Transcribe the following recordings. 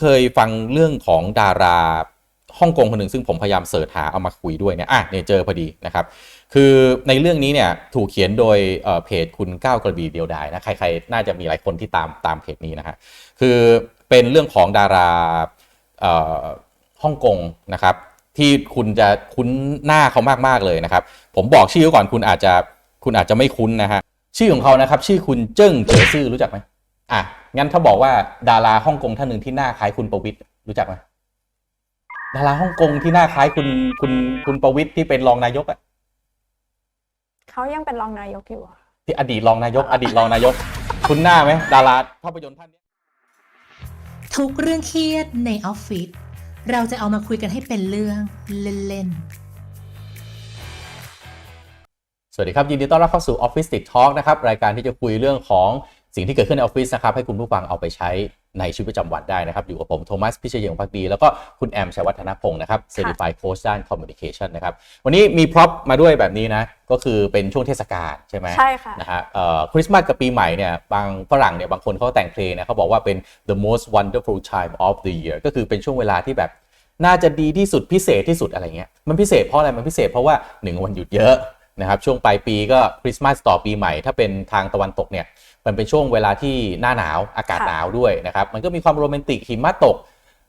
เคยฟังเรื่องของดาราฮ่องกงคนหนึ่งซึ่งผมพยายามเสิร์ชหาเอามาคุยด้วยเนี่ยอะเนี่ยเจอพอดีนะครับ คือในเรื่องนี้เนี่ยถูกเขียนโดยเอ่อเพจคุณก้าวกระบี่เดียวดายนะใครๆน่าจะมีหลายคนที่ตามตามเพจนี้นะฮะคือเป็นเรื่องของดาราเอ่อฮ่องกงนะครับที่คุณจะคุ้นหน้าเขามากๆเลยนะครับ ผมบอกชื่อก่อนคุณอาจจะคุณอาจจะไม่คุ้นนะฮะชื่อของเขานะครับ ชื่อคุณเจิ้งเจ๋อซื่อรู้จักไหมอะ งั้นถ้าบอกว่าดาราฮ่องกงท่านหนึ่งที่หน้าคล้ายคุณประวิตรรู้จักไหมดาราฮ่องกงที่หน้าคล้ายคุณคุณคุณประวิตรที่เป็นรองนายกอะเขายังเป็นรองนายกอยู่อะที่อดีตรองนายก อดีตรองนายก คุณหน้าไหมดาราภาพยนตร์ท่านนี้ทุกเรื่องเครียดในออฟฟิศเราจะเอามาคุยกันให้เป็นเรื่องเล่นสวัสดีครับ ยินดีต้อนรับเข้าสู่ Office Tick Talk นะครับ รายการที่จะคุยเรื่องของ สิ่งที่เกิดขึ้นในออฟฟิศนะครับให้คุณผู้ฟังเอาไปใช้ในชีวิตประจำวันได้นะครับ อยู่กับผมโทมัสพิเชยงพักดี แล้วก็คุณแอมชัยวัฒนพงศ์นะครับ Certified Coach ด้าน Communication นะครับ วันนี้มีพร็อพมาด้วยแบบนี้นะ ก็คือเป็นช่วงเทศกาลใช่ไหมใช่ค่ะ นะฮะเอ่อคริสต์มาสกับปีใหม่เนี่ยบางฝรั่งเนี่ยบางคนเขาแต่งเพลงนะเขาบอกว่าเป็น the most wonderful time of the year ก็คือเป็นช่วงเวลาที่แบบน่าจะดีที่สุดพิเศษที่สุดอะไรเงี้ยมันพิเศษเพราะอะไรมันพิเศษเพราะว่าหนึ่งวันหยุดเยอะนะครับช่วงปลายปีก็คริสต์มาสต่อปีใหม่ถ้าเป็นทางตะวันตกเนี่ย มันเป็นช่วงเวลาที่หน้าหนาวอากาศค่ะหนาวด้วยนะครับมันก็มีความโรแมนติกหิมะตก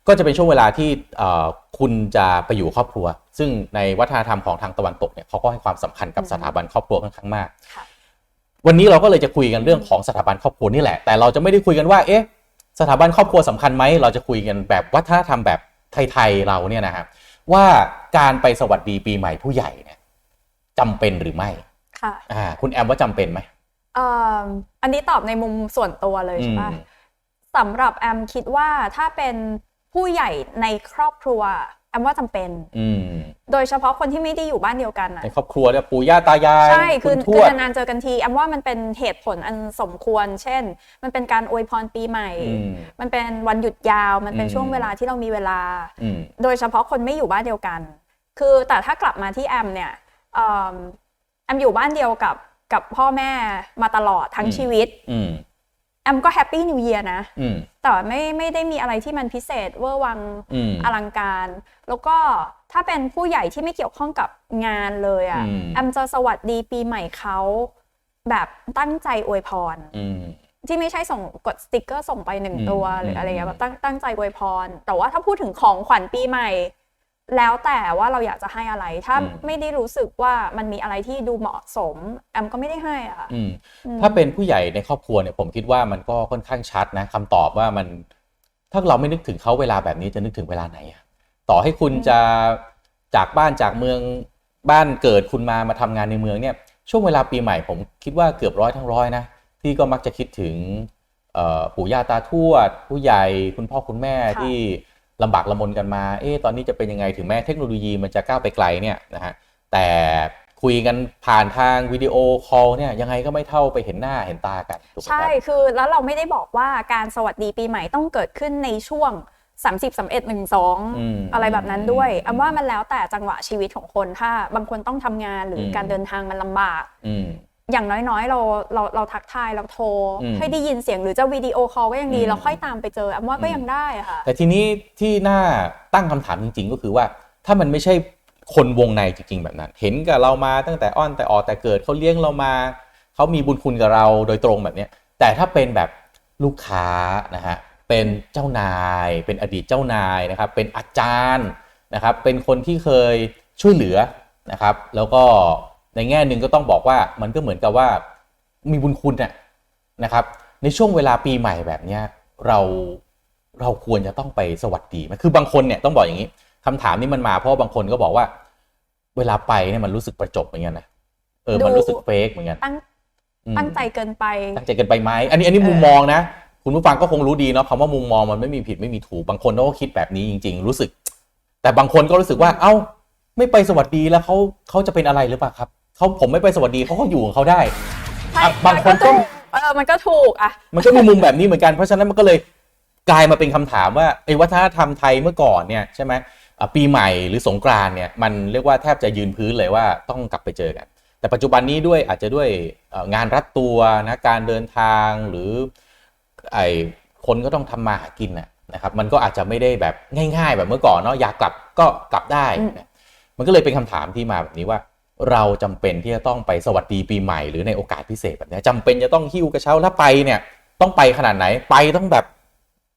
ก็จะเป็นช่วงเวลาที่เอ่อคุณจะไปอยู่ครอบครัว ซึ่งในวัฒนธรรมของทางตะวันตกเนี่ยเขาก็ให้ความสำคัญกับสถาบันครอบครัวค่อนข้างมากค่ะวันนี้เราก็เลยจะคุยกันเรื่องของสถาบันครอบครัวนี่แหละ แต่เราจะไม่ได้คุยกันว่าเอ๊ะสถาบันครอบครัวสำคัญไหมเราจะคุยกันแบบวัฒนธรรมแบบไทยๆเราเนี่ยนะครับว่าการไปสวัสดีปีใหม่ผู้ใหญ่เนี่ยจำเป็นหรือไม่ค่ะอ่าคุณแอมว่าจำเป็นไหมเอ่ออันนี้ตอบในมุมส่วนตัวเลยใช่ปะอืมสำหรับแอมคิดว่าถ้าเป็นผู้ใหญ่ในครอบครัวแอมว่าจำเป็นอืมโดยเฉพาะคนที่ไม่ได้อยู่บ้านเดียวกันอะในครอบครัวเนี่ยปู่ย่าตายายใช่คือณทคือวดนานๆเจอกันทีแอมว่ามันเป็นเหตุผลอันสมควร เช่น มันเป็นการอวยพรปีใหม่อืมมันเป็นวันหยุดยาว มันเป็นอืมช่วงเวลาที่เรามีเวลาอืมโดยเฉพาะคนไม่อยู่บ้านเดียวกัน คือแต่ถ้ากลับมาที่แอมเนี่ยเอิ่มแอมอยู่บ้านเดียวกับ กับพ่อแม่มาตลอดทั้งอืมชีวิตอืมแอมก็แฮปปี้นิวเยียร์นะอืมแต่ไม่ไม่ได้มีอะไรที่มันพิเศษเวอร์วังอืมอลังการ แล้วก็ถ้าเป็นผู้ใหญ่ที่ไม่เกี่ยวข้องกับงานเลยอะอืมแอมจะสวัสดีปีใหม่เขาแบบตั้งใจอวยพรอืมที่ไม่ใช่ส่งกดสติกเกอร์ส่งไปหนึ่งอืมตัวอืมหรืออะไรเงี้ยอืมแบบตั้งตั้งใจอวยพร แต่ว่าถ้าพูดถึงของขวัญปีใหม่ แล้วแต่ว่าเราอยากจะให้อะไร ถ้าไม่ได้รู้สึกว่ามันมีอะไรที่ดูเหมาะสม แอมก็ไม่ได้ให้อะค่ะอืมอืมถ้าเป็นผู้ใหญ่ในครอบครัวเนี่ยผมคิดว่ามันก็ค่อนข้างชัดนะคำตอบว่ามัน ถ้าเราไม่นึกถึงเขาเวลาแบบนี้จะนึกถึงเวลาไหนอะต่อให้คุณจะจากบ้านจากเมืองบ้านเกิดคุณมามาทำงานในเมืองเนี่ยช่วงเวลาปีใหม่ผมคิดว่าเกือบร้อยทั้งร้อยนะที่ก็มักจะคิดถึงเอ่อปู่ย่าตาทวด ผู้ใหญ่คุณพ่อคุณแม่ค่ะที่ ลำบากลำมนกันมา เอ๊ะตอนนี้จะเป็นยังไงถึงแม้เทคโนโลยีมันจะก้าวไปไกลเนี่ยนะฮะแต่คุยกันผ่านทางวิดีโอคอลเนี่ยยังไงก็ไม่เท่าไปเห็นหน้าเห็นตากันถูกไหมคใช่รับคือแล้วเราไม่ได้บอกว่าการสวัสดีปีใหม่ต้องเกิดขึ้นในช่วง 30 31 1อืม2อะไรแบบนั้นด้วยอืมอันว่ามันแล้วแต่จังหวะชีวิตของคนถ้าบางคนต้องทำงานหรืออมการเดินทางมันลำบาก อืมอย่างน้อยๆ เราเราเราทักทายเราโทรอืมให้ได้ยินเสียงหรือจะวิดีโอคอลก็ยังดีอืมเราค่อยตามไปเจออันว่าก็อืมยังได้อะค่ะ แต่ทีนี้ที่น่าตั้งคำถามจริง ๆ ก็คือว่า ถ้ามันไม่ใช่คนวงในจริง ๆ แบบนั้น เห็นกับเรามาตั้งแต่อ้อนแต่ออกแต่เกิดเขาเลี้ยงเรามาเขามีบุญคุณกับเราโดยตรงแบบเนี้ยแต่ถ้าเป็นแบบลูกค้านะฮะเป็นเจ้านาย เป็นอดีตเจ้านายนะครับ เป็นอาจารย์นะครับ เป็นคนที่เคยช่วยเหลือนะครับ แล้วก็ ในแง่หนึ่งก็ต้องบอกว่ามันก็เหมือนกับว่ามีบุญคุณน่ะนะครับ ในช่วงเวลาปีใหม่แบบเนี้ยเราเราควรจะต้องไปสวัสดีไหมคือบางคนเนี่ยต้องบอกอย่างนี้คำถามนี้มันมาเพราะว่าบางคนก็บอกว่า เวลาไปเนี่ยมันรู้สึกประจบเหมือนกันนะเออมันดูรู้สึกเฟกเหมือนกันตั้งอืมตั้งใจเกินไปตั้งใจเกันไปไหมอันนี้อันนี้เออมุมมองนะ คุณผู้ฟังก็คงรู้ดีเนาะคำว่ามุมมองมันไม่มีผิดไม่มีถูกบางคนเขาก็คิดแบบนี้จริง ๆ รู้สึก แต่บางคนก็รู้สึกว่า เอ้า ไม่ไปสวัสดีแล้วเขาเขาจะเป็นอะไรหรือเปล่าครับ เขาผมไม่ไปสวัสดีเขาก็อยู่ของเขาได้ ใช่อะบางคนก็ถูกเออมันก็ถูกอะ มันก็มีมุมแบบนี้เหมือนกัน เพราะฉะนั้นมันก็เลยกลายมาเป็นคำถามว่าไอ้วัฒนธรรมไทยเมื่อก่อนเนี่ยใช่ไหมอะปีใหม่หรือสงกรานต์เนี่ยมันเรียกว่าแทบจะยืนพื้นเลยว่าต้องกลับไปเจอกัน แต่ปัจจุบันนี้ด้วยอาจจะด้วยเอ่องานรัดตัวนะการเดินทางหรือไอ้คนก็ต้องทำมาหากินน่ะนะครับมันก็อาจจะไม่ได้แบบง่าย ๆ แบบเมื่อก่อนเนาะอยากกลับก็กลับได้อืมนะมันก็เลยเป็นคำถามที่มาแบบนี้ว่า เราจำเป็นที่จะต้องไปสวัสดีปีใหม่หรือในโอกาสพิเศษแบบนี้จำเป็นจะต้องหิ้วกระเช้าแล้วไปเนี่ย ต้องไปขนาดไหนไปต้องแบบ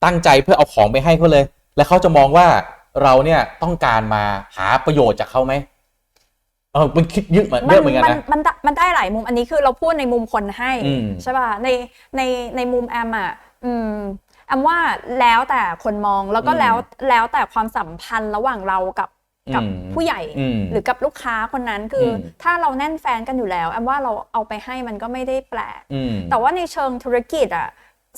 ตั้งใจเพื่อเอาของไปให้เขาเลย แล้วเขาจะมองว่าเราเนี่ยต้องการมาหาประโยชน์จากเขาไหมเออมันคิดเยอะเหมือนเยอะเหมือนกันมันนะมันได้มันได้หลายมุมอันนี้คือเราพูดในมุมคนให้อืมใช่ป่ะในในในมุมแอมอะอืมแอมว่าแล้วแต่คนมองแล้วก็อืมแล้วแล้วแต่ความสัมพันธ์ระหว่างเรากับ กับอืมผู้ใหญ่อืมหรือกับลูกค้าคนนั้นคืออมถ้าเราแน่นแฟนกันอยู่แล้วแอมว่าเราเอาไปให้มันก็ไม่ได้แปลกอืมแต่ว่าในเชิงธุรกิจอะ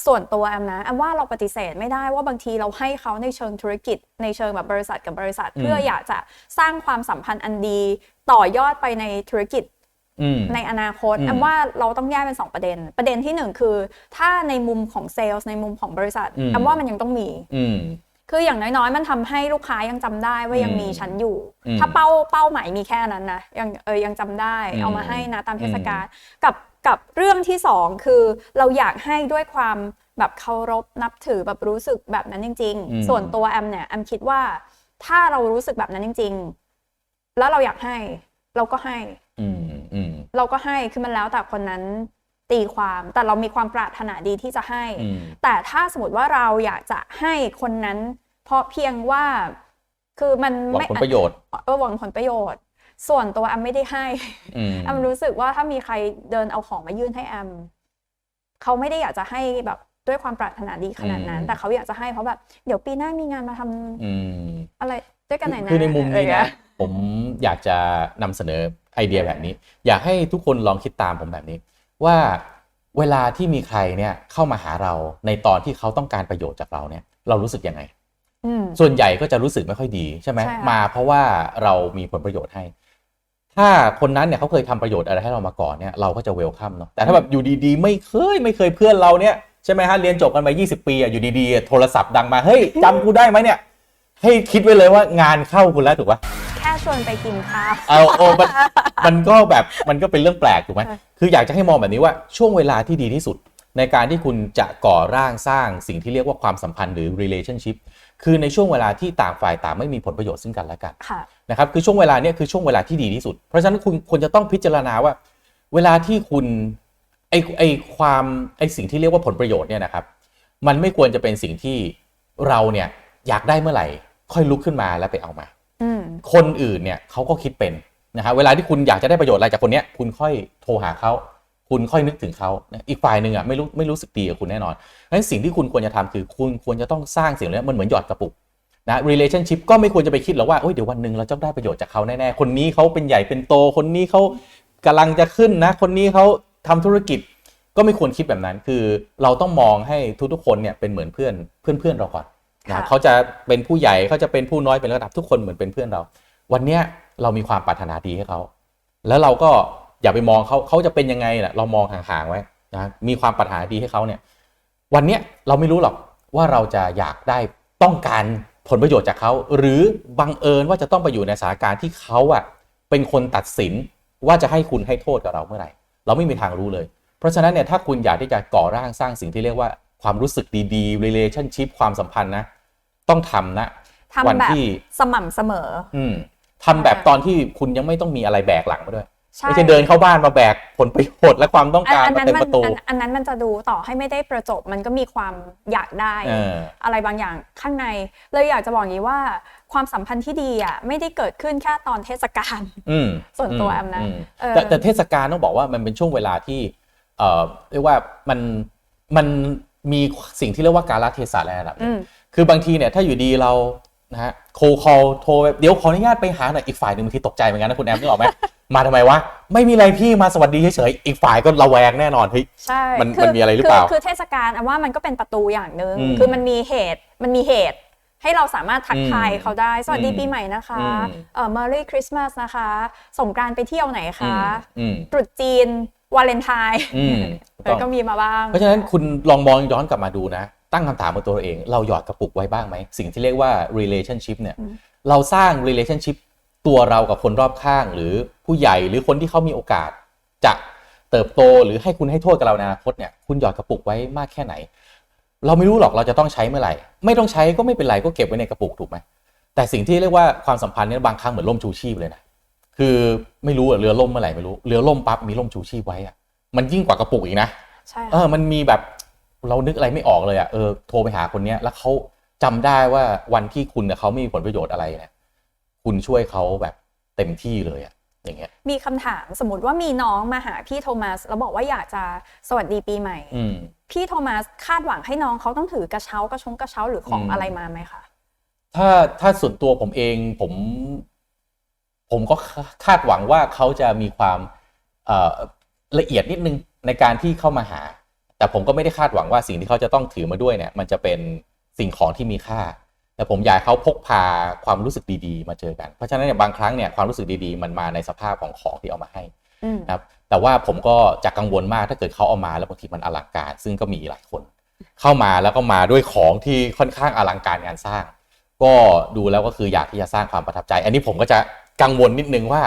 ส่วนตัวแอมนะแอมว่าเราปฏิเสธไม่ได้ว่าบางทีเราให้เขาในเชิงธุรกิจ ในเชิงแบบบริษัทกับบริษัทอืมเพื่ออยากจะสร้างความสัมพันธ์อันดี ต่อยอดไปในธุรกิจอืมในอนาคตอืมแอมว่าเราต้องแยกเป็น 2 ประเด็น ประเด็นที่ 1 คือ ถ้าในมุมของเซลล์ในมุมของบริษัทแอมว่ามันยังต้องมีอืม คืออย่างน้อยๆ มันทำให้ลูกค้ายังจำได้ว่ายังอืมมีฉันอยู่อืมถ้าเป้าเป้าหมายมีแค่นั้นนะยังเออยังจำได้อืมเอามาให้นะตามเทศกาลกับกับเรื่องที่สองคือเราอยากให้ด้วยความแบบเคารพนับถือแบบรู้สึกแบบนั้นจริงอืมๆส่วนตัวแอมเนี่ยแอมคิดว่าถ้าเรารู้สึกแบบนั้นจริง ๆ แล้วเราอยากให้ เราก็ให้อืมอืมเราก็ให้คือมันแล้วแต่คนนั้นตีความแต่เรามีความปรารถนาดีที่จะให้อืมแต่ถ้าสมมติว่าเราอยากจะให้คนนั้น เพราะเพียงว่าคือมันหวังไม่ผลประโยชน์เออหวังผลประโยชน์ ส่วนตัวแอมไม่ได้ให้อืมแอมรู้สึกว่าถ้ามีใครเดินเอาของมายื่นให้แอมเขาไม่ได้อยากจะให้แบบด้วยความปรารถนาดีขนาดนั้นอืมแต่เขาอยากจะให้เพราะแบบเดี๋ยวปีหน้ามีงานมาทำอืมอะไรด้วยกันหน่อยนะคือในมุมอะไรนี้เงี้นะยผมอยากจะนำเสนอไอเดียแบบนี้ อยากให้ทุกคนลองคิดตามผมแบบนี้ ว่าเวลาที่มีใครเนี่ยเข้ามาหาเราในตอนที่เขาต้องการประโยชน์จากเราเนี่ย เรารู้สึกยังไงอืม ส่วนใหญ่ก็จะรู้สึกไม่ค่อยดีใช่ไหมใช่ค่ะมาเพราะว่าเรามีผลประโยชน์ให้ ถ้าคนนั้นเนี่ยเขาเคยทำประโยชน์อะไรให้เรามาก่อนเนี่ยเราก็จะเวลคัมเนาะแต่ถ้าแบบอยู่ดีๆ ไม่เคยไม่เคยเพื่อนเราเนี่ยใช่ไหมฮะเรียนจบกันมา20 ปีอะอยู่ดีๆ โทรศัพท์ดังมาเฮ้ยจำกูได้ไหมเนี่ย ให้คิดไว้เลยว่างานเข้าคุณแล้วถูกปะแค่ชวนไปกินข้าวเอาโอ้มันมันก็แบบมันก็เป็นเรื่องแปลกถูกไหมค่ะคืออยากจะให้มองแบบนี้ว่าช่วงเวลาที่ดีที่สุด ในการที่คุณจะก่อร่างสร้างสิ่งที่เรียกว่าความสัมพันธ์หรือ relationship คือในช่วงเวลาที่ต่างฝ่ายต่างไม่มีผลประโยชน์ซึ่งกันและกันค่ะนะครับคือช่วงเวลาเนี้ยคือช่วงเวลาที่ดีที่สุด เพราะฉะนั้นคุณควรจะต้องพิจารณาว่า เวลาที่คุณไอไอความไอสิ่งที่เรียกว่าผลประโยชน์เนี่ยนะครับ มันไม่ควรจะเป็นสิ่งที่เราเนี่ยอยากได้เมื่อไหร่ ค่อยลุกขึ้นมาแล้วไปเอามาอืมคนอื่นเนี่ยเขาก็คิดเป็นนะฮะเวลาที่คุณอยากจะได้ประโยชน์อะไรจากคนเนี้ยคุณค่อยโทรหาเขา คุณค่อยนึกถึงเขานะอีกฝ่ายหนึ่งอะไม่รู้ไม่รู้สึกดีกับคุณแน่นอนเพราะฉะนั้นสิ่งที่คุณควรจะทำคือคุณควรจะต้องสร้างสิ่งเหล่านี้มันเหมือนหยอดกระปุกนะ relationship ก็ไม่ควรจะไปคิดหรอกว่าโอ้ยเดี๋ยววันหนึ่งเราจะได้ประโยชน์จากเขาแน่ๆคนนี้เขาเป็นใหญ่เป็นโตคนนี้เขากำลังจะขึ้นนะ คนนี้เขาทำธุรกิจก็ไม่ควรคิดแบบนั้น คือเราต้องมองให้ทุกๆคนเนี่ยเป็นเหมือนเพื่อนเพื่อนเพื่อนๆเราก่อนนะค่ะเขาจะเป็นผู้ใหญ่เขาจะเป็นผู้น้อยเป็นระดับทุกคนเหมือนเป็นเพื่อนเรา วันเนี้ยเรามีความปรารถนาดีให้เขาแล้วเราก็ อย่าไปมองเขาเขาจะเป็นยังไงน่ะเรามองห่างๆไว้นะมีความปรารถนาดีให้เขาเนี่ย วันเนี้ยเราไม่รู้หรอกว่าเราจะอยากได้ต้องการผลประโยชน์จากเขา หรือบังเอิญว่าจะต้องไปอยู่ในสถานการณ์ที่เขาอะเป็นคนตัดสินว่าจะให้คุณให้โทษกับเราเมื่อไหร่ เราไม่มีทางรู้เลย เพราะฉะนั้นเนี่ยถ้าคุณอยากที่จะก่อร่างสร้างสิ่งที่เรียกว่าความรู้สึกดีๆ relationship ความสัมพันธ์นะ ต้องทำนะทำวันแบบที่สม่ำเสมอ อืมทำแบบตอนที่คุณยังไม่ต้องมีอะไรแบกหลังมาด้วยใช่ ไม่ใช่เดินเข้าบ้านมาแบกผลประโยชน์และความต้องอันการอันมานั้นเต็มมันประตูอันอันนั้นมันจะดูต่อให้ไม่ได้ประจบมันก็มีความอยากได้เอออะไรบางอย่างข้างในเลยอยากจะบอกอย่างนี้ว่า ความสัมพันธ์ที่ดีอะไม่ได้เกิดขึ้นแค่ตอนเทศกาลอืมส่วนตัวแอมนะมเออแต่แต่เทศกาลต้องบอกว่ามันเป็นช่วงเวลาที่เอ่อเรียกว่ามันมันมีสิ่งที่เรียกว่าการละเทศะในระดับหนึ่อืงมคือบางทีเนี่ยถ้าอยู่ดีเรานะฮะโคคอลโทรแบบเดี๋ยวขออนุญาตไปหาหน่อยอีกฝ่ายหนึ่งบางทีตกใจเหมือนกันนะคุณแอมนึกออกไหม มาทำไมวะไม่มีอะไรพี่มาสวัสดีเฉยๆอีกฝ่ายก็ระแวงแน่นอนเฮ้ยใช่มันคืมันมีอะไรหรือเปล่าคืคือเทศกาลอันว่ามันก็เป็นประตูอย่างหนึ่งอืมคือมันมีเหตุมันมีเหตุ ให้เราสามารถทักทายอืมเขาได้ สวัสดีอืมปีใหม่นะคะอืมเอ่อ Merry Christmas นะคะ สงกรานต์ไปเที่ยวไหนคะอืมตรุษจีนวาเลนไทน์อืมถูกเอต้อองก็มีมาบ้าง เพราะฉะนั้นคุณลองมองย้อนกลับมาดูนะ ตั้งคำถามกับตัวเราเอง เราหยอดกระปุกไว้บ้างไหม สิ่งที่เรียกว่า relationship เนี่ยอืมเราสร้าง relationship ตัวเรากับคนรอบข้างหรือผู้ใหญ่หรือคนที่เขามีโอกาส จะเติบโตหรือให้คุณให้โทษกับเราในอนาคตเนี่ยคุณหยอดกระปุกไว้มากแค่ไหน เราไม่รู้หรอกเราจะต้องใช้เมื่อไหร่ ไม่ต้องใช้ก็ไม่เป็นไรก็เก็บไว้ในกระปุกถูกไหมแต่สิ่งที่เรียกว่าความสัมพันธ์เนี่ยบางครั้งเหมือนล่มชูชีพเลยนะคือไม่รู้อะเรือล่มเมื่อไหร่ไม่รู้เรือล่มปั๊บมีล่มชูชีพไว้อะมันยิ่งกว่ากระปุกอีกนะใช่เอค่ะอมันมีแบบเรานึกอะไรไม่ออกเลยอะเออโทรไปหาคนเนี้ยแล้วเขาจำได้ว่าวันที่คุณกับเขาไม่มีผลประโยชน์อะไรเนี่ย คุณช่วยเขาแบบเต็มที่เลยอะอย่างเงี้ยมีคำถามสมมติว่ามีน้องมาหาพี่โทมัสแล้วบอกว่าอยากจะสวัสดีปีใหม่อืมพี่โทมัสคาดหวังให้น้องเขาต้องถือกระเช้ากระชงกระเช้าหรือของอืมอะไรมาไหมคะถ้าถ้าส่วนตัวผมเองผม ผมก็คาดหวังว่าเขาจะมีความเอ่อละเอียดนิดนึงในการที่เข้ามาหา แต่ผมก็ไม่ได้คาดหวังว่าสิ่งที่เขาจะต้องถือมาด้วยเนี่ย มันจะเป็นสิ่งของที่มีค่า แต่ผมอยากให้เขาพกพาความรู้สึกดีๆ มาเจอกัน เพราะฉะนั้นเนี่ยบางครั้งเนี่ยความรู้สึกดีๆ มันมาในสภาพของของที่เอามาให้อืมนะครับแต่ว่าผมก็จะกังวลมากถ้าเกิดเขาเอามาแล้วบางทีมันอลังการ ซึ่งก็มีหลายคน เข้ามาแล้วก็มาด้วยของที่ค่อนข้างอลังการงานสร้าง ก็ดูแล้วก็คืออยากที่จะสร้างความประทับใจ อันนี้ผมก็จะกังวลนิดนึงว่า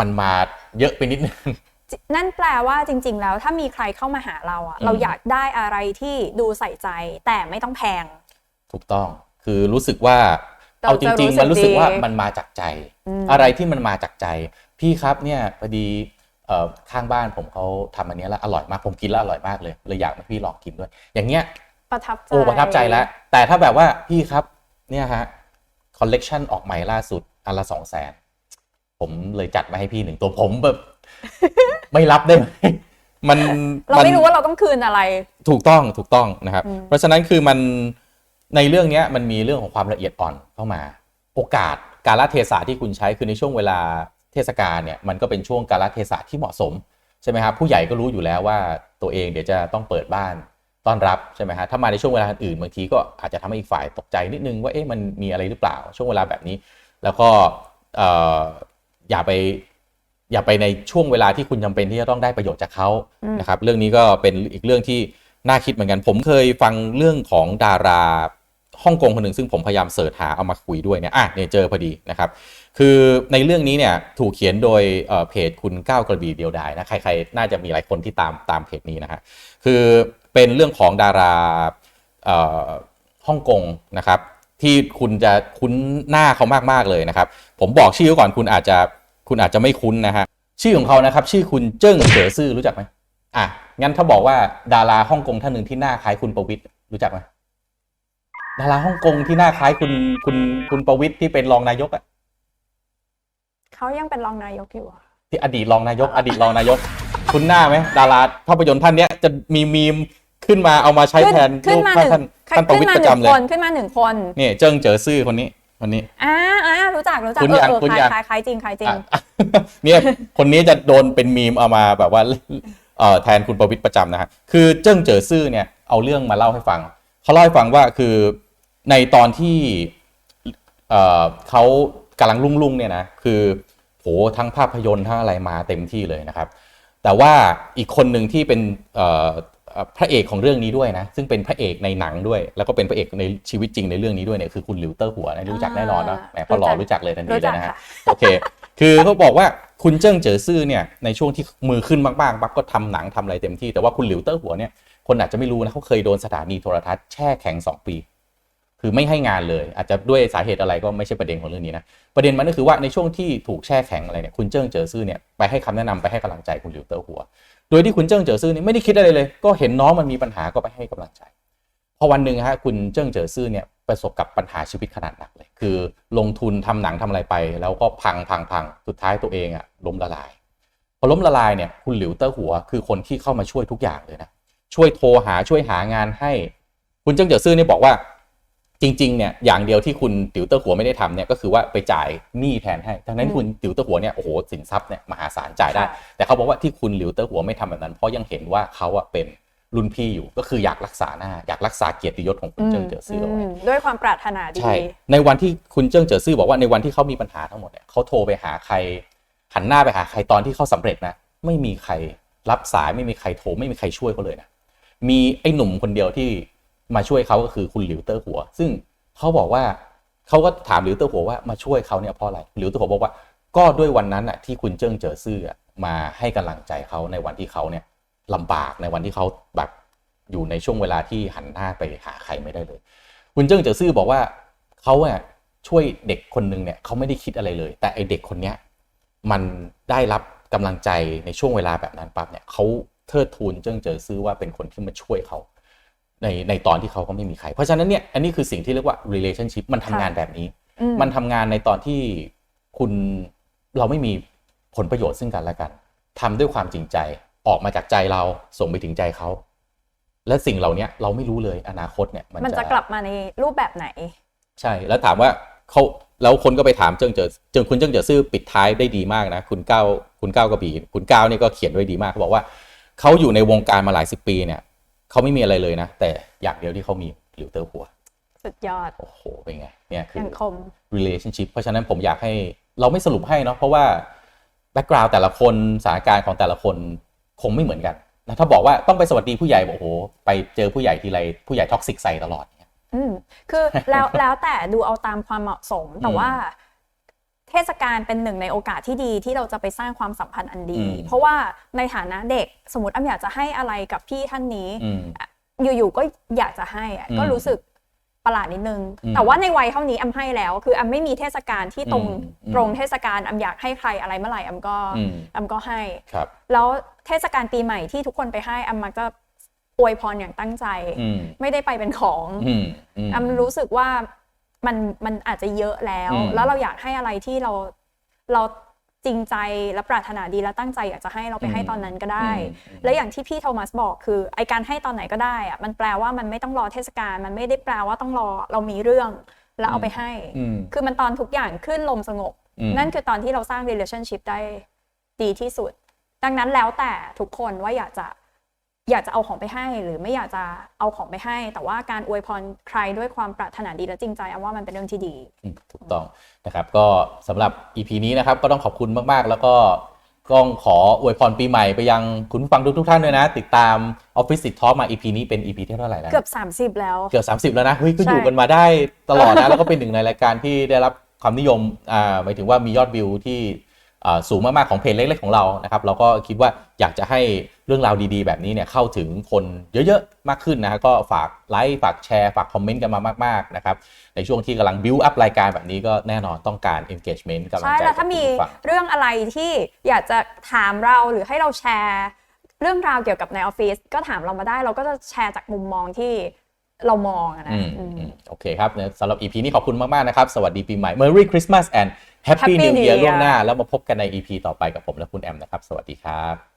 มันมาเยอะไปนิดนึงนั่นแปลว่าจริง ๆ แล้วถ้ามีใครเข้ามาหาเราอะอืมเราอยากได้อะไรที่ดูใส่ใจแต่ไม่ต้องแพง ถูกต้อง คือรู้สึกว่าเราเอาจริงจะรู้สึกๆมันรู้สึกว่าดีมันมาจากใจอืมอะไรที่มันมาจากใจ พี่ครับเนี่ยพอดีเอ่อข้างบ้านผมเขาทำอันเนี้ยแล้วอร่อยมากผมกินแล้วอร่อยมากเลยเลยอยากให้พี่ลองกินด้วย อย่างเงี้ยประทับใจโอ้ประทับใจแล้ว แต่ถ้าแบบว่าพี่ครับเนี่ยฮะคอลเลกชันออกใหม่ล่าสุดอันละสองแสนผมเลยจัดมาให้พี่หนึ่งตัวผมแบบไม่รับได้ไหมมันเราไม่รู้ว่าเราต้องคืนอะไร ถูกต้องถูกต้องนะครับอืมเพราะฉะนั้นคือมัน ในเรื่องนี้มันมีเรื่องของความละเอียดอ่อนเข้ามา โอกาสการละเทศะที่คุณใช้คือในช่วงเวลาเทศกาลเนี่ยมันก็เป็นช่วงการละเทศะที่เหมาะสมใช่ไหมครับผู้ใหญ่ก็รู้อยู่แล้วว่าตัวเองเดี๋ยวจะต้องเปิดบ้านต้อนรับใช่ไหมฮะถ้ามาในช่วงเวลาอื่นบางทีก็อาจจะทำให้อีกฝ่ายตกใจนิดนึงว่าเอ๊ะมันมีอะไรหรือเปล่าช่วงเวลาแบบนี้ แล้วก็ออย่าไปอย่าไปในช่วงเวลาที่คุณจำเป็นที่จะต้องได้ประโยชน์จากเขานะครับ เรื่องนี้ก็เป็นอีกเรื่องที่น่าคิดเหมือนกัน ผมเคยฟังเรื่องของดารา ฮ่องกงคนหนึ่งซึ่งผมพยายามเสิร์ชหาเอามาคุยด้วยเนี่ยอะเนี่ยเจอพอดีนะครับ คือในเรื่องนี้เนี่ยถูกเขียนโดยเเพจคุณก้าวกระบี่เดียวดายนะใครๆน่าจะมีหลายคนที่ตามตามเพจนี้นะฮะคือเป็นเรื่องของดาราเอ่อฮ่องกงนะครับ ที่คุณจะคุ้นหน้าเขามากๆเลยนะครับ ผมบอกชื่อเขาก่อนคุณอาจจะคุณอาจจะไม่คุ้นนะฮะชื่อของเขานะครับ ชื่อคุณเจิ้งเจ๋อซื่อรู้จักไหมอะงั้นถ้าบอกว่าดาราฮ่องกงท่านหนึ่งที่หน้าคล้ายคุณประวิตรรู้จักไหม ดาราฮ่องกงที่หน้าคล้ายคุณคุณคุณประวิตรที่เป็นรองนายกอะเขายังเป็นรองนายกอยู่อะที่อดีตรองนายก อดีตรองนายก คุณหน้าไหมดาราภาพยนตร์ท่านเนี้ยจะมีมีมขึ้นมาเอามาใช้แทนขึ้นรูปมาหท่านนึ่งท่านประวิตรขึ้นประมาหจำนึ่งเลยคนขึ้นมาหนึ่งคนนี่เจิ้งเจ๋อซื่อคนนี้คนนี้ อ่าอ่ารู้จักรู้จักคุณเออยังเออคุณคล้ายยังคล้ายคล้ายจริงคล้ายจริง อะ เนี่ยคนนี้จะโดนเป็นมีมเอามาแบบว่าเอ่อแทนคุณประวิตรประจำนะฮะคือเจิ้งเจ๋อซื่อเนี่ยเอาเรื่องมาเล่าให้ฟังเขาเล่าให้ฟังว่าคือ ในตอนที่เอ่อเขากำลังรุ่งๆเนี่ยนะคือโหทั้งภาพยนตร์ทั้งอะไรมาเต็มที่เลยนะครับ แต่ว่าอีกคนหนึ่งที่เป็นเอ่อเอ่อพระเอกของเรื่องนี้ด้วยนะ ซึ่งเป็นพระเอกในหนังด้วย แล้วก็เป็นพระเอกในชีวิตจริงในเรื่องนี้ด้วยเนี่ยคือคุณหลิวเตอร์หัวนะรู้จักแน่นอนเนอะแหมพอหล่อรู้จักเลยทันทีรู้เลจัยกนะฮะค่ะโอเค คือเขาบอกว่าคุณเจิ้งเจ๋อซื่อเนี่ยในช่วงที่มือขึ้นมากๆปั๊บก็ทำหนังทำอะไรเต็มที่แต่ว่าคุณหลิวเตอร์หัวเนี่ยคนอาจจะไม่รู้นะเขาเคยโดนสถานีโทรทัศน์แช่แข็ง 2 ปี คือไม่ให้งานเลย อาจจะด้วยสาเหตุอะไรก็ไม่ใช่ประเด็นของเรื่องนี้นะประเด็นมันก็คือว่าในช่วงที่ถูกแช่แข็งอะไรเนี่ยคุณเจิ้งเจ๋อซื่อเนี่ยไปให้คำแนะนำไปให้กำลังใจคุณหลิวเตอร์หัว โดยที่คุณเจิ้งเจ๋อซื่อเนี่ยไม่ได้คิดอะไรเลย ก็เห็นน้องมันมีปัญหาก็ไปให้กำลังใจพอวันหนึ่งฮะคุณเจิ้งเจ๋อซื่อเนี่ยประสบกับปัญหาชีวิตขนาดหนักเลย คือลงทุนทำหนังทำอะไรไป แล้วก็พังพังพังสุดท้ายตัวเองอะล้มละลายพอล้มละลายเนี่ยคุณหลิวเตอร์หัว คือคนที่เข้ามาช่วยทุกอย่างเลยนะช่วยโทรหาช่วยหางานให้ คุณเจิ้งเจอซื่อนี่บอกว่า จริงๆเนี่ยอย่างเดียวที่คุณติ๋วเตอร์หัวไม่ได้ทำเนี่ยก็คือว่าไปจ่ายหนี้แทนให้ทั้งนั้นอืมคุณติ๋วเตอร์หัวเนี่ยโอ้โหสินทรัพย์เนี่ยมหาศาลจ่ายได้ค่ะแต่เขาบอกว่าที่คุณหลิวเตอร์หัวไม่ทำแบบนั้นเพราะยังเห็นว่าเขาอะเป็นรุ่นพี่อยู่ก็คืออยากรักษาหน้า อยากรักษาเกียรติยศของคุณเจิ้งเจ๋อซื่อเอาไว้มด้วยความปรารถนาดีใช่ในวันที่คุณเจิ้งเจ๋อซื่อบอกว่าในวันที่เขามีปัญหาทั้งหมดเนี่ยเขาโทรไปหาใครหันหน้าไปหาใครตอนที่เขาสำเร็จนะไม่มีใครรับสายไม่มีใครโทรไม่มีใครช่วยเขาเลยนะมีไอ้หนุ่มคนเดียวที่ มาช่วยเขาก็คือคุณหลิวเตอร์หัว ซึ่งเขาบอกว่าเขาก็ถามหลิวเตอร์หัวว่ามาช่วยเขาเนี่ยเพราะอะไรหลิวเตอร์หัวบอกว่า ก็ด้วยวันนั้นอะที่คุณเจิ้งเจ๋อซื่อมาให้กำลังใจเขาในวันที่เขาเนี่ยลำบากในวันที่เขาแบบอยู่ในช่วงเวลาที่หันหน้าไปหาใครไม่ได้เลย คุณเจิ้งเจ๋อซื่อบอกว่าเขาอะช่วยเด็กคนหนึ่งเนี่ยเขาไม่ได้คิดอะไรเลย แต่ไอเด็กคนเนี้ยมันได้รับกำลังใจในช่วงเวลาแบบนั้นปั๊บเนี่ยเขาเทิดทูนเจิ้งเจ๋อซื่อว่าเป็นคนที่มาช่วยเขา ในในตอนที่เขาก็ไม่มีใคร เพราะฉะนั้นเนี่ยอันนี้คือสิ่งที่เรียกว่า relationship มันทำงานแบบนี้อืมมันทำงานในตอนที่คุณเราไม่มีผลประโยชน์ซึ่งกันและกันทำด้วยความจริงใจออกมาจากใจเราส่งไปถึงใจเขา และสิ่งเหล่านี้เราไม่รู้เลยอนาคตเนี่ย มันจะกลับมาในรูปแบบไหน ใช่แล้วถามว่าเขาแล้วคนก็ไปถามเจิงเจิอเจิงคุณเจิงเจิอซื่อปิดท้ายได้ดีมากนะคุณก้าวคุณก้าวกระบี่คุณก้าวนี่ก็เขียนไว้ดีมากเขาบอกว่าเขาอยู่ในวงการมาหลายสิบปีเนี่ย เขาไม่มีอะไรเลยนะ แต่อย่างเดียวที่เขามีหลิวเตอร์หัว สุดยอด โอ้โห เป็นไง เนี่ยคือยังคม relationship เพราะฉะนั้นผมอยากให้เราไม่สรุปให้เนาะเพราะว่า background แต่ละคนสถานการณ์ของแต่ละคนคงไม่เหมือนกันนะถ้าบอกว่าต้องไปสวัสดีผู้ใหญ่บอกโอ้โหไปเจอผู้ใหญ่ทีไรผู้ใหญ่ท็อกซิกใส่ตลอดเนี่ยอืมคือแล้วแล้วแต่ดูเอาตามความเหมาะสมแต่อืมว่า เทศกาลเป็นหนึ่งในโอกาสที่ดีที่เราจะไปสร้างความสัมพันธ์อันดีอืมเพราะว่าในฐานะเด็กสมมติอ้ำอยากจะให้อะไรกับพี่ท่านนี้อืมอยู่ๆก็อยากจะให้อะอืมก็รู้สึกประหลาดนิดนึงอืมแต่ว่าในวัยเท่านี้อ้ำให้แล้ว คืออ้ำไม่มีเทศกาลที่ตรงอืมอืมตรงเทศกาลอ้ำอยากให้ใครอะไรเมื่อไหร่อ้ำก็อืมอ้ำก็ให้ครับแล้วเทศกาลปีใหม่ที่ทุกคนไปให้อ้ำมักจะอวยพรอย่างตั้งใจอืมไม่ได้ไปเป็นของอืมอืมอ้ำรู้สึกว่า มันมันอาจจะเยอะแล้วอืมแล้วเราอยากให้อะไรที่เราเราจริงใจและปรารถนาดีและตั้งใจอยากจะให้เราไปให้ตอนนั้นก็ได้อืมและอย่างที่พี่โทมัสบอกคือไอการให้ตอนไหนก็ได้อะมันแปลว่ามันไม่ต้องรอเทศกาลมันไม่ได้แปลว่าต้องรอเรามีเรื่องแล้วเอาไปให้อืมคือมันตอนทุกอย่างขึ้นลมสงบอืมนั่นคือตอนที่เราสร้าง relationship ได้ดีที่สุด ดังนั้นแล้วแต่ทุกคนว่าอยากจะ อยากจะเอาของไปให้ หรือไม่อยากจะเอาของไปให้ แต่ว่าการอวยพรใครด้วยความปรารถนาดีและจริงใจเอาว่ามันเป็นเรื่องที่ดีอืมถูกต้องนะครับ ก็สำหรับ EP นี้นะครับก็ต้องขอบคุณมากๆ แล้วก็ต้องขออวยพรปีใหม่ไปยังคุณผู้ฟังทุกๆท่านด้วยนะ ติดตาม Office It Talk มา EP นี้เป็น EP ที่เท่าไหร่แล้วเกือบ 30 แล้วเกือบ30 แล้วนะเฮ้ยก็ใช่อยู่กันมาได้ตลอดนะแล้วก็เป็นหนึ่งในรายการที่ได้รับความนิยมอ่าหมายถึงว่ามียอดวิวที่อ่า สูงมากๆของเพจเล็กๆของเรานะครับเราก็คิดว่าอยากจะให้เรื่องราวดีๆ แบบนี้เนี่ยเข้าถึงคนเยอะๆมากขึ้นนะฮะก็ฝากไลค์ฝากแชร์ฝากคอมเมนต์กันมามากๆนะครับในช่วงที่กำลังบิวอัพรายการแบบนี้ก็แน่นอนต้องการ engagement กำลังใช่ใจแล้วถ้ามีจกคุณผู้ฟังเรื่องอะไรที่อยากจะถามเราหรือให้เราแชร์ เรื่องราวเกี่ยวกับในออฟฟิศก็ถามเรามาได้ เราก็จะแชร์จากมุมมองที่เรามองอะนะอืมอืมอืมโอเคครับเนี่ยสำหรับ EP นี้ขอบคุณมากๆนะครับ สวัสดีปีใหม่ Merry Christmas and Happy Happy New New Year Year ล่วงหน้า แล้วมาพบกันใน EP ต่อไปกับผมและคุณแอมนะครับ สวัสดีครับ